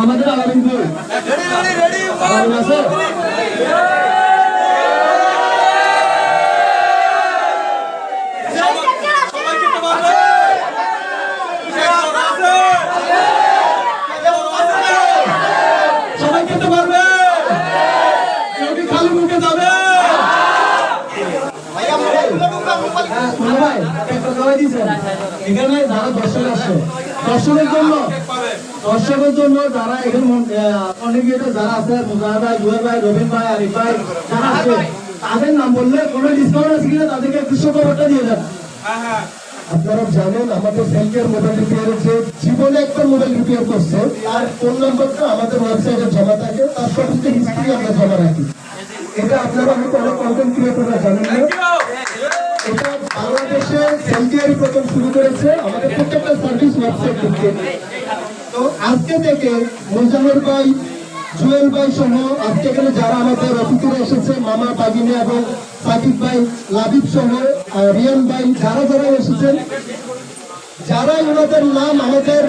আমাদের আলমপুর আলম আছে? দর্শকের জন্য যারা এখানে যারা আছে ভাই ভাই আরিফ ভাই যারা আছে তাদের নাম বললে ডিসকাউন্ট আছে কিনা তাদেরকে দিয়ে দেন আপনারা জানেন আমাদের সেলকের মোবাইল রিপেয়ার হচ্ছে জীবনে একটা মোবাইল রিপেয়ার করছে তার ফোন নম্বরটা আমাদের ওয়েবসাইটে জমা থাকে তার সমস্ত হিস্ট্রি আমরা জমা রাখি এটা আপনারা হয়তো অনেক কন্টেন্ট ক্রিয়েটররা জানেন না শুরু করেছে আমাদের প্রত্যেকটা সার্ভিস ওয়েবসাইট থেকে। তো আজকে থেকে মোজামের ভাই, জুয়েল ভাই সহ আজকে এখানে যারা আমাদের অতিথিরা এসেছে, মামা বাগিনে এবং সাকিব ভাই, লাবিব সহ রিয়ান ভাই, যারা যারা এসেছেন যারা ওনাদের নাম আমাদের